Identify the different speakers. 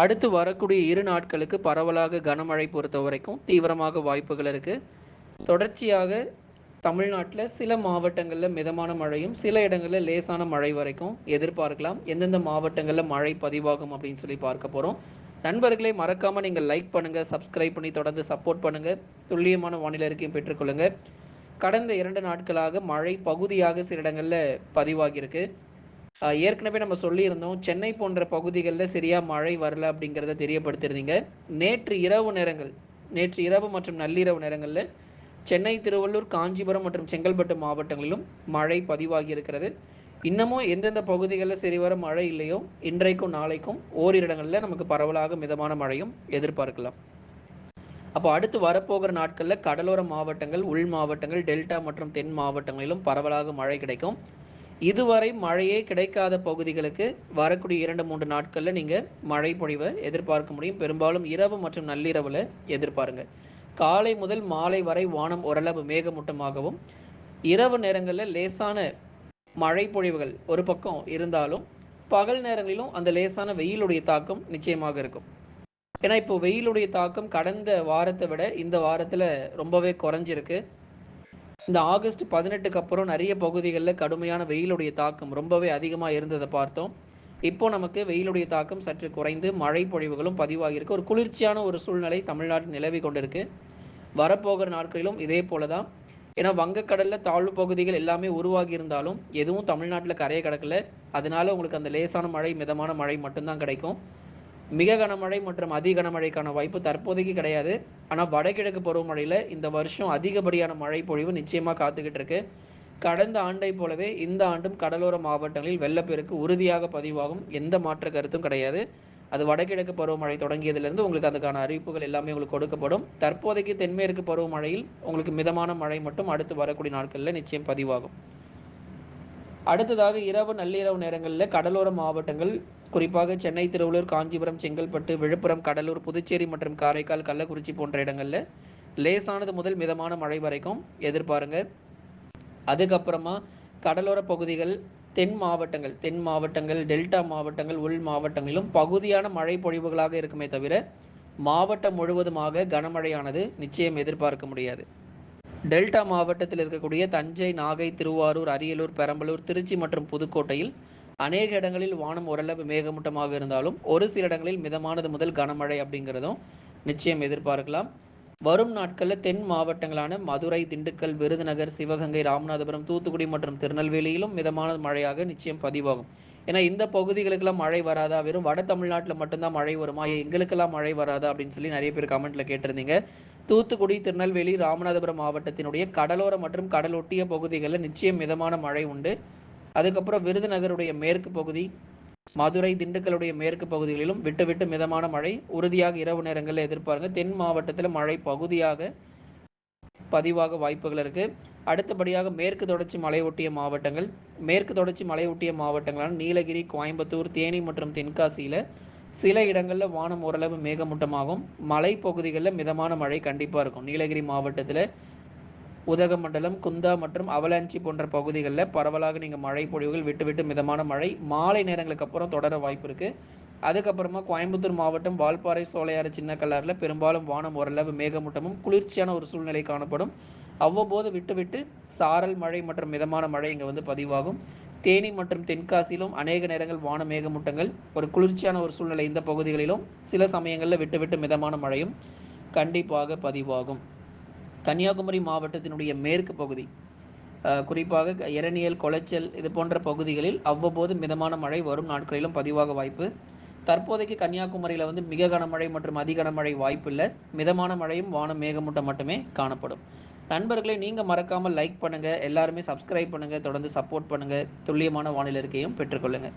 Speaker 1: அடுத்து வரக்கூடிய இரு நாட்களுக்கு பரவலாக கனமழை பொறுத்த வரைக்கும் தீவிரமாக வாய்ப்புகள் இருக்குது தொடர்ச்சியாக தமிழ்நாட்டில் சில மாவட்டங்களில் மிதமான மழையும் சில இடங்களில் லேசான மழை வரைக்கும் எதிர்பார்க்கலாம். எந்தெந்த மாவட்டங்களில் மழை பதிவாகும் அப்படின்னு சொல்லி பார்க்க போகிறோம் நண்பர்களை மறக்காமல் நீங்கள் லைக் பண்ணுங்கள் சப்ஸ்கிரைப் பண்ணி தொடர்ந்து சப்போர்ட் பண்ணுங்கள் துல்லியமான வானிலை இருக்கையும் பெற்றுக்கொள்ளுங்கள் கடந்த இரண்டு நாட்களாக மழை பகுதியாக சில இடங்களில் பதிவாகியிருக்கு. ஏற்கனவே நம்ம சொல்லியிருந்தோம் சென்னை போன்ற பகுதிகளில் சரியா மழை வரல அப்படிங்கிறத தெரியப்படுத்தியிருந்தீங்க நேற்று இரவு நேரங்கள் நேற்று இரவு மற்றும் நள்ளிரவு நேரங்களில் சென்னை திருவள்ளூர் காஞ்சிபுரம் மற்றும் செங்கல்பட்டு மாவட்டங்களிலும் மழை பதிவாகி இருக்கிறது இன்னமும் எந்தெந்த பகுதிகளில் சரிவர மழை இல்லையோ இன்றைக்கும் நாளைக்கும் ஓரிரு இடங்களில் நமக்கு பரவலாக மிதமான மழையும் எதிர்பார்க்கலாம். அப்போ அடுத்து வரப்போகிற நாட்களில் கடலோர மாவட்டங்கள் உள் மாவட்டங்கள் டெல்டா மற்றும் தென் மாவட்டங்களிலும் பரவலாக மழை கிடைக்கும். இதுவரை மழையே கிடைக்காத பகுதிகளுக்கு வரக்கூடிய இரண்டு மூன்று நாட்களில் நீங்கள் மழை பொழிவை எதிர்பார்க்க முடியும். பெரும்பாலும் இரவு மற்றும் நள்ளிரவில் எதிர்பாருங்க. காலை முதல் மாலை வரை வானம் ஓரளவு மேகமூட்டமாகவும் இரவு நேரங்களில் லேசான மழை பொழிவுகள் ஒரு பக்கம் இருந்தாலும் பகல் நேரங்களிலும் அந்த லேசான வெயிலுடைய தாக்கம் நிச்சயமாக இருக்கும். ஏன்னா இப்போ வெயிலுடைய தாக்கம் கடந்த வாரத்தை விட இந்த வாரத்தில் ரொம்பவே குறைஞ்சிருக்கு. இந்த ஆகஸ்ட் பதினெட்டுக்கு அப்புறம் நிறைய பகுதிகளில் கடுமையான வெயிலுடைய தாக்கம் ரொம்பவே அதிகமாக இருந்ததை பார்த்தோம். இப்போ நமக்கு வெயிலுடைய தாக்கம் சற்று குறைந்து மழை பொழிவுகளும் பதிவாகியிருக்கு. ஒரு குளிர்ச்சியான ஒரு சூழ்நிலை தமிழ்நாட்டில் நிலவி கொண்டிருக்கு. வரப்போகிற நாட்களிலும் இதே போல தான் ஏன்னா வங்கக்கடலில் தாழ்வு பகுதிகள் எல்லாமே உருவாகி இருந்தாலும் எதுவும் தமிழ்நாட்டில் கரையை கிடக்கல. அதனால உங்களுக்கு அந்த லேசான மழை மிதமான மழை மட்டும்தான் கிடைக்கும். மிக கனமழை மற்றும் அதி கனமழைக்கான வாய்ப்பு தற்போதைக்கு கிடையாது. ஆனால் வடகிழக்கு பருவமழையில் இந்த வருஷம் அதிகப்படியான மழை பொழிவு நிச்சயமாக காத்துக்கிட்டு இருக்கு கடந்த ஆண்டை போலவே இந்த ஆண்டும் கடலோர மாவட்டங்களில் வெள்ளப்பெருக்கு உறுதியாக பதிவாகும். எந்த மாற்று கருத்தும் கிடையாது. அது வடகிழக்கு பருவமழை தொடங்கியதிலிருந்து உங்களுக்கு அதுக்கான அறிவிப்புகள் எல்லாமே உங்களுக்கு கொடுக்கப்படும். தற்போதைக்கு தென்மேற்கு பருவமழையில் உங்களுக்கு மிதமான மழை மட்டும் அடுத்து வரக்கூடிய நாட்களில் நிச்சயம் பதிவாகும். அடுத்ததாக இரவு நள்ளிரவு நேரங்களில் கடலோர மாவட்டங்கள் குறிப்பாக சென்னை திருவள்ளூர் காஞ்சிபுரம் செங்கல்பட்டு விழுப்புரம் கடலூர் புதுச்சேரி மற்றும் காரைக்கால் கள்ளக்குறிச்சி போன்ற இடங்களில் லேசானது முதல் மிதமான மழை வரைக்கும் எதிர்பாருங்க. அதுக்கப்புறமா கடலோர பகுதிகள் தென் மாவட்டங்கள் தென் மாவட்டங்கள் டெல்டா மாவட்டங்கள் உள் மாவட்டங்களிலும் பகுதியான மழை பொழிவுகளாக இருக்குமே தவிர மாவட்டம் முழுவதுமாக கனமழையானது நிச்சயம் எதிர்பார்க்க முடியாது. டெல்டா மாவட்டத்தில் இருக்கக்கூடிய தஞ்சை நாகை திருவாரூர் அரியலூர் பெரம்பலூர் திருச்சி மற்றும் புதுக்கோட்டையில் அநேக இடங்களில் வானம் ஓரளவு மேகமூட்டமாக இருந்தாலும் ஒரு சில இடங்களில் மிதமானது முதல் கனமழை அப்படிங்கிறதும் நிச்சயம் எதிர்பார்க்கலாம். வரும் நாட்களில் தென் மாவட்டங்களான மதுரை திண்டுக்கல் விருதுநகர் சிவகங்கை ராமநாதபுரம் தூத்துக்குடி மற்றும் திருநெல்வேலியிலும் மிதமான மழையாக நிச்சயம் பதிவாகும். ஏன்னா இந்த பகுதிகளுக்கெல்லாம் மழை வராதா? வெறும் வட தமிழ்நாட்டில் மட்டும்தான் மழை வருமா? எங்களுக்கெல்லாம் மழை வராதா? அப்படின்னு சொல்லி நிறைய பேர் கமெண்ட்ல கேட்டிருந்தீங்க. தூத்துக்குடி திருநெல்வேலி ராமநாதபுரம் மாவட்டத்தினுடைய கடலோர மற்றும் கடலொட்டிய பகுதிகளில் நிச்சயம் மிதமான மழை உண்டு. அதுக்கப்புறம் விருதுநகருடைய மேற்கு பகுதி மதுரை திண்டுக்கலுடைய மேற்கு பகுதிகளிலும் விட்டு விட்டு மிதமான மழை உறுதியாக இரவு நேரங்களில் எதிர்பாருங்க. தென் மாவட்டத்தில் மழை பகுதியாக பதிவாக வாய்ப்புகள் இருக்கு. அடுத்தபடியாக மேற்கு தொடர்ச்சி மலையொட்டிய மாவட்டங்கள். மேற்கு தொடர்ச்சி மலையொட்டிய மாவட்டங்களான நீலகிரி கோயம்புத்தூர் தேனி மற்றும் தென்காசியில சில இடங்கள்ல வானம் ஓரளவு மேகமூட்டமாகும். மலை பகுதிகளில் மிதமான மழை கண்டிப்பா இருக்கும். நீலகிரி மாவட்டத்தில் உதகமண்டலம் குந்தா மற்றும் அவலாஞ்சி போன்ற பகுதிகளில் பரவலாக நீங்கள் மழை பொழிவுகள் விட்டு விட்டு மிதமான மழை மாலை நேரங்களுக்கு அப்புறம் தொடர வாய்ப்பு இருக்கு. அதுக்கப்புறமா கோயம்புத்தூர் மாவட்டம் வால்பாறை சோலையாறு சின்ன கல்லாரில் பெரும்பாலும் வானம் ஓரளவு மேகமூட்டமும் குளிர்ச்சியான ஒரு சூழ்நிலை காணப்படும். அவ்வப்போது விட்டுவிட்டு சாரல் மழை மற்றும் மிதமான மழை இங்கே வந்து பதிவாகும். தேனி மற்றும் தென்காசியிலும் அநேக நேரங்கள் வான மேகமூட்டங்கள் ஒரு குளிர்ச்சியான ஒரு சூழ்நிலை இந்த பகுதிகளிலும் சில சமயங்களில் விட்டுவிட்டு மிதமான மழையும் கண்டிப்பாக பதிவாகும். கன்னியாகுமரி மாவட்டத்தினுடைய மேற்கு பகுதி குறிப்பாக க- இரணியல் கொளைச்சல் இது போன்ற பகுதிகளில் அவ்வப்போது மிதமான மழை வரும் நாட்களிலும் பதிவாக வாய்ப்பு. தற்போதைக்கு கன்னியாகுமரியில் வந்து மிக கனமழை மற்றும் அதி கனமழை வாய்ப்பு இல்லை. மிதமான மழையும் வானம் மேகமூட்டம் மட்டுமே காணப்படும். நண்பர்களை நீங்கள் மறக்காமல் லைக் பண்ணுங்கள் எல்லாருமே சப்ஸ்கிரைப் பண்ணுங்கள் தொடர்ந்து சப்போர்ட் பண்ணுங்கள் துல்லியமான வானிலை இருக்கையும் பெற்றுக்கொள்ளுங்கள்